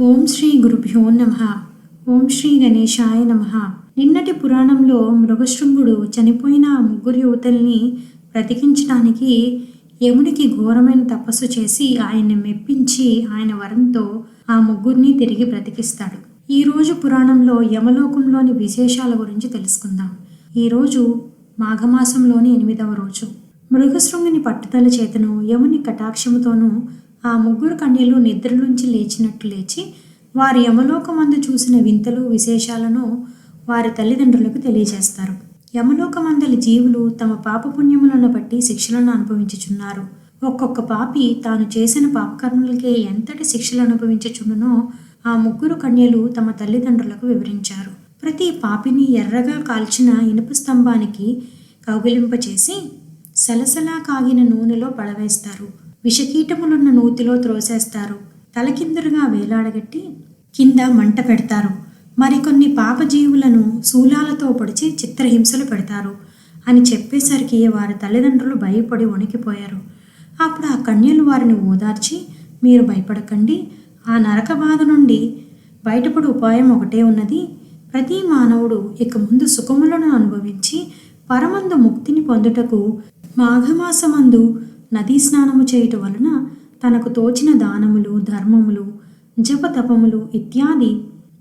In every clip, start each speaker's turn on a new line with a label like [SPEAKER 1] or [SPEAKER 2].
[SPEAKER 1] ఓం శ్రీ గురుభ్యో నమ. ఓం శ్రీ గణేశాయ నమ. నిన్నటి పురాణంలో మృగశృంగుడు చనిపోయిన ముగ్గురు యువతల్ని బ్రతికించడానికి యముడికి ఘోరమైన తపస్సు చేసి ఆయన్ని మెప్పించి ఆయన వరంతో ఆ ముగ్గురిని తిరిగి బ్రతికిస్తాడు. ఈ రోజు పురాణంలో యమలోకంలోని విశేషాల గురించి తెలుసుకుందాం. ఈరోజు మాఘమాసంలోని ఎనిమిదవ రోజు. మృగశృంగుని పట్టుదల చేతను యముని కటాక్షముతోనూ ఆ ముగ్గురు కన్యలు నిద్ర నుంచి లేచినట్టు లేచి వారి యమలోకమందు చూసిన వింతలు విశేషాలను వారి తల్లిదండ్రులకు తెలియజేస్తారు. యమలోకమందలి జీవులు తమ పాపపుణ్యములను బట్టి శిక్షలను అనుభవించుచున్నారు. ఒక్కొక్క పాపి తాను చేసిన పాపకర్మలకే ఎంతటి శిక్షలు అనుభవించుచుండునో ఆ ముగ్గురు కన్యలు తమ తల్లిదండ్రులకు వివరించారు. ప్రతి పాపిని ఎర్రగా కాల్చిన ఇనుప స్తంభానికి కౌగిలింపచేసి సలసలా కాగిన నూనెలో పడవేస్తారు. విషకీటములున్న నూతిలో త్రోసేస్తారు. తలకిందులుగా వేలాడగట్టి కింద మంట పెడతారు. మరికొన్ని పాపజీవులను శూలాలతో పొడిచి చిత్రహింసలు పెడతారు. అని చెప్పేసరికి వారి తల్లిదండ్రులు భయపడి వణికిపోయారు. అప్పుడు ఆ కన్యలు వారిని ఓదార్చి మీరు భయపడకండి. ఆ నరక బాధ నుండి బయటపడు ఉపాయం ఒకటే ఉన్నది. ప్రతి మానవుడు ఇక ముందు సుఖములను అనుభవించి పరమందు ముక్తిని పొందుటకు మాఘమాసమందు నదీ స్నానము చేయుట వలన తనకు తోచిన దానములు ధర్మములు జపతపములు ఇత్యాది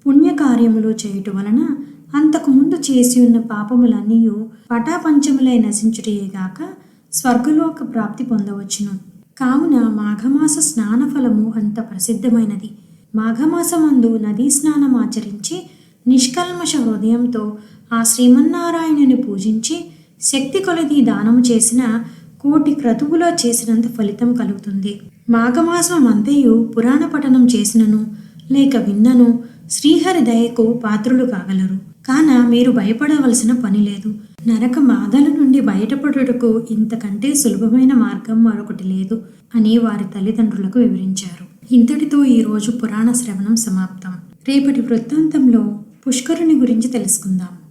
[SPEAKER 1] పుణ్యకార్యములు చేయుట వలన అంతకుముందు చేసి ఉన్న పాపములన్నీ పటాపంచములై నశించుటయేగాక స్వర్గలోక ప్రాప్తి పొందవచ్చును. కావున మాఘమాస స్నాన ఫలము అంత ప్రసిద్ధమైనది. మాఘమాసమందు నదీ స్నానం ఆచరించి నిష్కల్మష హృదయంతో ఆ శ్రీమన్నారాయణుని పూజించి శక్తి కొలది దానము చేసిన కోటి క్రతువులో చేసినంత ఫలితం కలుగుతుంది. మాఘమాసం అంతయు పురాణ పఠనం చేసినను లేక విన్నను శ్రీహరి దయకు పాత్రులు కాగలరు. కాన మీరు భయపడవలసిన పని లేదు. నరక బాధల నుండి బయటపడుటకు ఇంతకంటే సులభమైన మార్గం మరొకటి లేదు అని వారి తల్లిదండ్రులకు వివరించారు. ఇంతటితో ఈరోజు పురాణ శ్రవణం సమాప్తం. రేపటి వృత్తాంతంలో పుష్కరుని గురించి తెలుసుకుందాం.